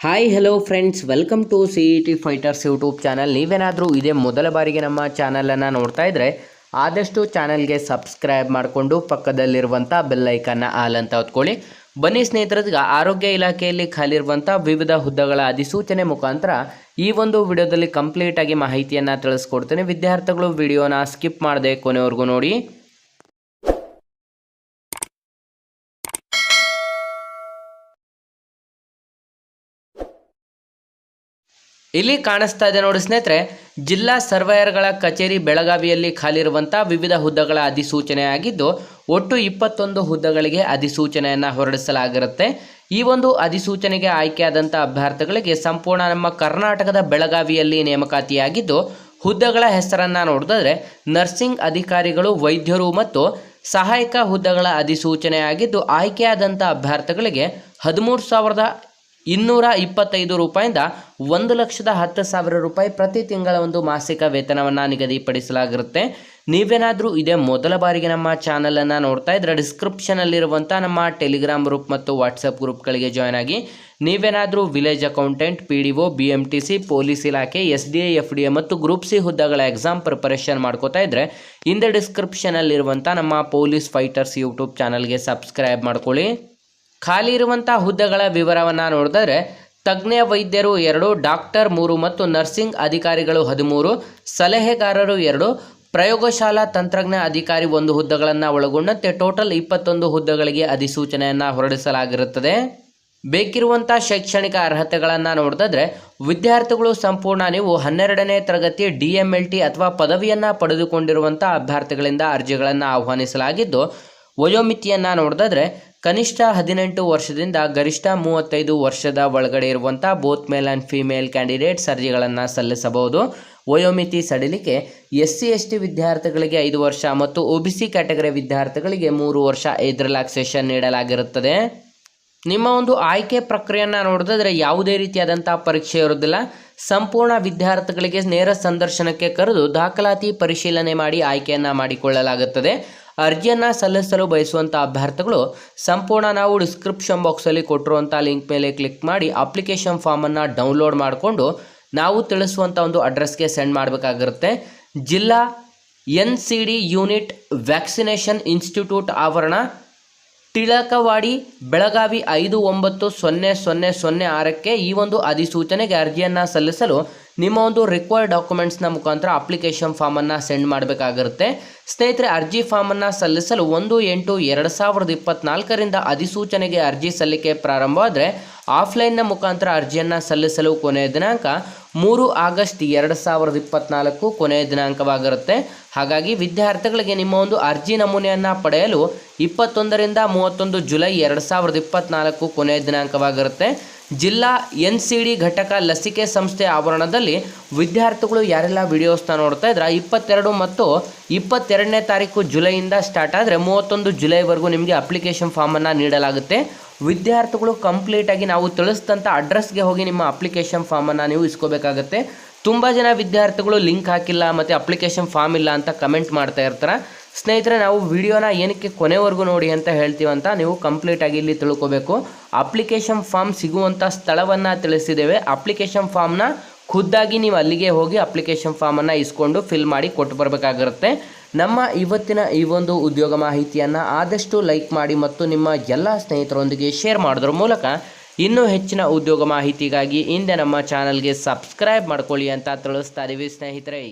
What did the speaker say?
Hi hello friends welcome to C E T fighters YouTube channel ನೀವೇನಾದರೂ ಇದೇ ಮೊದಲ ಬಾರಿಗೆ ನಮ್ಮ ಚಾನಲನ್ನು ನೋಡ್ತಾ ಇದ್ದರೆ ಆದಷ್ಟು ಚಾನಲ್ಗೆ ಸಬ್ಸ್ಕ್ರೈಬ್ ಮಾಡಿಕೊಂಡು ಪಕ್ಕದಲ್ಲಿರುವಂಥ ಬೆಲ್ಲೈಕನ್ನ ಆಲ್ ಅಂತ ಹೊತ್ಕೊಳ್ಳಿ. ಬನ್ನಿ ಸ್ನೇಹಿತರಿಗೆ ಆರೋಗ್ಯ ಇಲಾಖೆಯಲ್ಲಿ ಖಾಲಿರುವಂಥ ವಿವಿಧ ಹುದ್ದೆಗಳ ಅಧಿಸೂಚನೆ ಮುಖಾಂತರ ಈ ಒಂದು ವಿಡಿಯೋದಲ್ಲಿ ಕಂಪ್ಲೀಟಾಗಿ ಮಾಹಿತಿಯನ್ನು ತಿಳಿಸ್ಕೊಡ್ತೇನೆ. ವಿದ್ಯಾರ್ಥಿಗಳು ವಿಡಿಯೋನ ಸ್ಕಿಪ್ ಮಾಡದೆ ಕೊನೆವರೆಗೂ ನೋಡಿ. ಇಲ್ಲಿ ಕಾಣಿಸ್ತಾ ಇದೆ ನೋಡಿ ಸ್ನೇಹಿತರೆ, ಜಿಲ್ಲಾ ಸರ್ವೇಯರ್ಗಳ ಕಚೇರಿ ಬೆಳಗಾವಿಯಲ್ಲಿ ಖಾಲಿರುವಂಥ ವಿವಿಧ ಹುದ್ದೆಗಳ ಅಧಿಸೂಚನೆ ಆಗಿದ್ದು ಒಟ್ಟು ಇಪ್ಪತ್ತೊಂದು ಹುದ್ದೆಗಳಿಗೆ ಅಧಿಸೂಚನೆಯನ್ನು ಹೊರಡಿಸಲಾಗಿರುತ್ತೆ. ಈ ಒಂದು ಅಧಿಸೂಚನೆಗೆ ಆಯ್ಕೆಯಾದಂಥ ಅಭ್ಯರ್ಥಿಗಳಿಗೆ ಸಂಪೂರ್ಣ ನಮ್ಮ ಕರ್ನಾಟಕದ ಬೆಳಗಾವಿಯಲ್ಲಿ ನೇಮಕಾತಿಯಾಗಿದ್ದು, ಹುದ್ದೆಗಳ ಹೆಸರನ್ನು ನೋಡಿದ್ರೆ ನರ್ಸಿಂಗ್ ಅಧಿಕಾರಿಗಳು, ವೈದ್ಯರು ಮತ್ತು ಸಹಾಯಕ ಹುದ್ದೆಗಳ ಅಧಿಸೂಚನೆ ಆಗಿದ್ದು ಆಯ್ಕೆಯಾದಂಥ ಅಭ್ಯರ್ಥಿಗಳಿಗೆ ಹದಿಮೂರು ಸಾವಿರದ ಇನ್ನೂರ ಇಪ್ಪತ್ತೈದು ರೂಪಾಯಿಂದ ಒಂದು ಲಕ್ಷದ ಹತ್ತು ಸಾವಿರ ರೂಪಾಯಿ ಪ್ರತಿ ತಿಂಗಳ ಒಂದು ಮಾಸಿಕ ವೇತನವನ್ನು ನಿಗದಿಪಡಿಸಲಾಗಿರುತ್ತೆ. ನೀವೇನಾದರೂ ಇದೇ ಮೊದಲ ಬಾರಿಗೆ ನಮ್ಮ ಚಾನಲನ್ನು ನೋಡ್ತಾ ಇದ್ರೆ ಡಿಸ್ಕ್ರಿಪ್ಷನಲ್ಲಿರುವಂಥ ನಮ್ಮ ಟೆಲಿಗ್ರಾಮ್ ಗ್ರೂಪ್ ಮತ್ತು ವಾಟ್ಸಪ್ ಗ್ರೂಪ್ಗಳಿಗೆ ಜಾಯ್ನ್ ಆಗಿ ನೀವೇನಾದರೂ village accountant P D O B M T C police ಇಲಾಖೆ S D A F D A ಮತ್ತು ಗ್ರೂಪ್ ಸಿ ಹುದ್ದೆಗಳ ಎಕ್ಸಾಮ್ ಪ್ರಿಪರೇಷನ್ ಮಾಡ್ಕೋತಾ ಇದ್ದರೆ ಹಿಂದೆ ಡಿಸ್ಕ್ರಿಪ್ಷನಲ್ಲಿರುವಂಥ ನಮ್ಮ ಪೊಲೀಸ್ ಫೈಟರ್ಸ್ ಯೂಟ್ಯೂಬ್ ಚಾನಲ್ಗೆ ಸಬ್ಸ್ಕ್ರೈಬ್ ಮಾಡ್ಕೊಳ್ಳಿ. ಖಾಲಿ ಇರುವಂಥ ಹುದ್ದೆಗಳ ವಿವರವನ್ನು ನೋಡಿದ್ರೆ ತಜ್ಞ ವೈದ್ಯರು ಎರಡು, ಡಾಕ್ಟರ್ ಮೂರು ಮತ್ತು ನರ್ಸಿಂಗ್ ಅಧಿಕಾರಿಗಳು ಹದಿಮೂರು, ಸಲಹೆಗಾರರು ಎರಡು, ಪ್ರಯೋಗಶಾಲಾ ತಂತ್ರಜ್ಞ ಅಧಿಕಾರಿ ಒಂದು ಹುದ್ದೆಗಳನ್ನು ಒಳಗೊಂಡಂತೆ ಟೋಟಲ್ ಇಪ್ಪತ್ತೊಂದು ಹುದ್ದೆಗಳಿಗೆ ಅಧಿಸೂಚನೆಯನ್ನು ಹೊರಡಿಸಲಾಗಿರುತ್ತದೆ. ಬೇಕಿರುವಂಥ ಶೈಕ್ಷಣಿಕ ಅರ್ಹತೆಗಳನ್ನು ನೋಡಿದ್ರೆ ವಿದ್ಯಾರ್ಥಿಗಳು ಸಂಪೂರ್ಣ ನೀವು ಹನ್ನೆರಡನೇ ತರಗತಿ, ಡಿ ಎಂ ಎಲ್ ಟಿ ಅಥವಾ ಪದವಿಯನ್ನು ಪಡೆದುಕೊಂಡಿರುವಂಥ ಅಭ್ಯರ್ಥಿಗಳಿಂದ ಅರ್ಜಿಗಳನ್ನು ಆಹ್ವಾನಿಸಲಾಗಿದ್ದು, ವಯೋಮಿತಿಯನ್ನು ನೋಡಿದ್ರೆ ಕನಿಷ್ಠ ಹದಿನೆಂಟು ವರ್ಷದಿಂದ ಗರಿಷ್ಠ ಮೂವತ್ತೈದು ವರ್ಷದ ಒಳಗಡೆ ಇರುವಂಥ both male and female candidates ಅರ್ಜಿಗಳನ್ನು ಸಲ್ಲಿಸಬಹುದು. ವಯೋಮಿತಿ ಸಡಿಲಿಕೆ ಎಸ್ ಸಿ ಎಸ್ ಟಿ ವಿದ್ಯಾರ್ಥಿಗಳಿಗೆ ಐದು ವರ್ಷ ಮತ್ತು ಒ ಬಿ ಸಿ ಕ್ಯಾಟಗರಿ ವಿದ್ಯಾರ್ಥಿಗಳಿಗೆ ಮೂರು ವರ್ಷ ಏಜ್ ನೀಡಲಾಗಿರುತ್ತದೆ. ನಿಮ್ಮ ಒಂದು ಆಯ್ಕೆ ಪ್ರಕ್ರಿಯೆಯನ್ನು ನೋಡಿದ್ರೆ ಯಾವುದೇ ರೀತಿಯಾದಂಥ ಪರೀಕ್ಷೆ ಇರೋದಿಲ್ಲ ಸಂಪೂರ್ಣ ವಿದ್ಯಾರ್ಥಿಗಳಿಗೆ ನೇರ ಸಂದರ್ಶನಕ್ಕೆ ಕರೆದು ದಾಖಲಾತಿ ಪರಿಶೀಲನೆ ಮಾಡಿ ಆಯ್ಕೆಯನ್ನು ಮಾಡಿಕೊಳ್ಳಲಾಗುತ್ತದೆ. ಅರ್ಜಿಯನ್ನು ಸಲ್ಲಿಸಲು ಬಯಸುವಂಥ ಅಭ್ಯರ್ಥಿಗಳು ಸಂಪೂರ್ಣ ನಾವು ಡಿಸ್ಕ್ರಿಪ್ಷನ್ ಬಾಕ್ಸಲ್ಲಿ ಕೊಟ್ಟಿರುವಂಥ ಲಿಂಕ್ ಮೇಲೆ ಕ್ಲಿಕ್ ಮಾಡಿ ಅಪ್ಲಿಕೇಶನ್ ಫಾರ್ಮನ್ನು ಡೌನ್ಲೋಡ್ ಮಾಡಿಕೊಂಡು ನಾವು ತಿಳಿಸುವಂಥ ಒಂದು ಅಡ್ರೆಸ್ಗೆ ಸೆಂಡ್ ಮಾಡಬೇಕಾಗಿರುತ್ತೆ. ಜಿಲ್ಲಾ N C D unit vaccination institute ಆವರಣ ಟಿಳಕವಾಡಿ ಬೆಳಗಾವಿ ಐದು ಒಂಬತ್ತು ಸೊನ್ನೆ ಸೊನ್ನೆ ಸೊನ್ನೆ ಆರಕ್ಕೆ ಈ ಒಂದು ಅಧಿಸೂಚನೆಗೆ ಅರ್ಜಿಯನ್ನು ಸಲ್ಲಿಸಲು ನಿಮ್ಮ ಒಂದು ರಿಕ್ವೈರ್ಡ್ ಡಾಕ್ಯುಮೆಂಟ್ಸ್ನ ಮುಖಾಂತರ ಅಪ್ಲಿಕೇಶನ್ ಫಾರ್ಮನ್ನು ಸೆಂಡ್ ಮಾಡಬೇಕಾಗಿರುತ್ತೆ. ಸ್ನೇಹಿತರೆ, ಅರ್ಜಿ ಫಾರ್ಮನ್ನು ಸಲ್ಲಿಸಲು ಒಂದು, ಎಂಟು, ಎರಡು ಸಾವಿರದ ಇಪ್ಪತ್ನಾಲ್ಕರಿಂದ ಅಧಿಸೂಚನೆಗೆ ಅರ್ಜಿ ಸಲ್ಲಿಕೆ ಪ್ರಾರಂಭವಾದರೆ ಆಫ್ಲೈನ್ನ ಮುಖಾಂತರ ಅರ್ಜಿಯನ್ನು ಸಲ್ಲಿಸಲು ಕೊನೆಯ ದಿನಾಂಕ ಮೂರು ಆಗಸ್ಟ್ ಎರಡು ಸಾವಿರದ ಇಪ್ಪತ್ನಾಲ್ಕು ಕೊನೆಯ ದಿನಾಂಕವಾಗಿರುತ್ತೆ. ಹಾಗಾಗಿ ವಿದ್ಯಾರ್ಥಿಗಳಿಗೆ ನಿಮ್ಮ ಒಂದು ಅರ್ಜಿ ನಮೂನೆಯನ್ನು ಪಡೆಯಲು ಇಪ್ಪತ್ತೊಂದರಿಂದ ಮೂವತ್ತೊಂದು ಜುಲೈ ಎರಡು ಸಾವಿರದ ಇಪ್ಪತ್ನಾಲ್ಕು ಕೊನೆಯ ದಿನಾಂಕವಾಗಿರುತ್ತೆ. ಜಿಲ್ಲಾ ಎನ್ ಸಿ ಡಿ ಘಟಕ ಲಸಿಕೆ ಸಂಸ್ಥೆ ಆವರಣದಲ್ಲಿ ವಿದ್ಯಾರ್ಥಿಗಳು ಯಾರೆಲ್ಲ ವಿಡಿಯೋಸ್ನ ನೋಡ್ತಾ ಇದ್ರೆ, ಇಪ್ಪತ್ತೆರಡು ಮತ್ತು ಇಪ್ಪತ್ತೆರಡನೇ ತಾರೀಕು ಜುಲೈಯಿಂದ ಸ್ಟಾರ್ಟ್ ಆದರೆ ಮೂವತ್ತೊಂದು ಜುಲೈವರೆಗೂ ನಿಮಗೆ ಅಪ್ಲಿಕೇಶನ್ ಫಾರ್ಮನ್ನು ನೀಡಲಾಗುತ್ತೆ. ವಿದ್ಯಾರ್ಥಿಗಳು ಕಂಪ್ಲೀಟಾಗಿ ನಾವು ತಿಳಿಸಿದಂಥ ಅಡ್ರೆಸ್ಗೆ ಹೋಗಿ ನಿಮ್ಮ ಅಪ್ಲಿಕೇಶನ್ ಫಾರ್ಮನ್ನು ನೀವು ಇಸ್ಕೋಬೇಕಾಗತ್ತೆ. ತುಂಬ ಜನ ವಿದ್ಯಾರ್ಥಿಗಳು ಲಿಂಕ್ ಹಾಕಿಲ್ಲ ಮತ್ತು ಅಪ್ಲಿಕೇಶನ್ ಫಾರ್ಮ್ ಇಲ್ಲ ಅಂತ ಕಮೆಂಟ್ ಮಾಡ್ತಾ ಇರ್ತಾರೆ. ಸ್ನೇಹಿತರೆ, ನಾವು ವಿಡಿಯೋನ ಏನಕ್ಕೆ ಕೊನೆವರೆಗೂ ನೋಡಿ ಅಂತ ಹೇಳ್ತೀವಂತ ನೀವು ಕಂಪ್ಲೀಟಾಗಿ ಇಲ್ಲಿ ತಿಳ್ಕೋಬೇಕು. ಅಪ್ಲಿಕೇಶನ್ ಫಾರ್ಮ್ ಸಿಗುವಂಥ ಸ್ಥಳವನ್ನು ತಿಳಿಸಿದ್ದೇವೆ. ಅಪ್ಲಿಕೇಶನ್ ಫಾರ್ಮ್ನ ಖುದ್ದಾಗಿ ನೀವು ಅಲ್ಲಿಗೆ ಹೋಗಿ ಅಪ್ಲಿಕೇಶನ್ ಫಾರ್ಮನ್ನು ಇಸ್ಕೊಂಡು ಫಿಲ್ ಮಾಡಿ ಕೊಟ್ಟು ಬರಬೇಕಾಗಿರುತ್ತೆ. ನಮ್ಮ ಇವತ್ತಿನ ಈ ಒಂದು ಉದ್ಯೋಗ ಮಾಹಿತಿಯನ್ನು ಆದಷ್ಟು ಲೈಕ್ ಮಾಡಿ ಮತ್ತು ನಿಮ್ಮ ಎಲ್ಲ ಸ್ನೇಹಿತರೊಂದಿಗೆ ಶೇರ್ ಮಾಡೋದ್ರ ಮೂಲಕ ಇನ್ನೂ ಹೆಚ್ಚಿನ ಉದ್ಯೋಗ ಮಾಹಿತಿಗಾಗಿ ಹಿಂದೆ ನಮ್ಮ ಚಾನಲ್ಗೆ ಸಬ್ಸ್ಕ್ರೈಬ್ ಮಾಡ್ಕೊಳ್ಳಿ ಅಂತ ತಿಳಿಸ್ತಾ ಇದ್ದೀವಿ ಸ್ನೇಹಿತರೆ.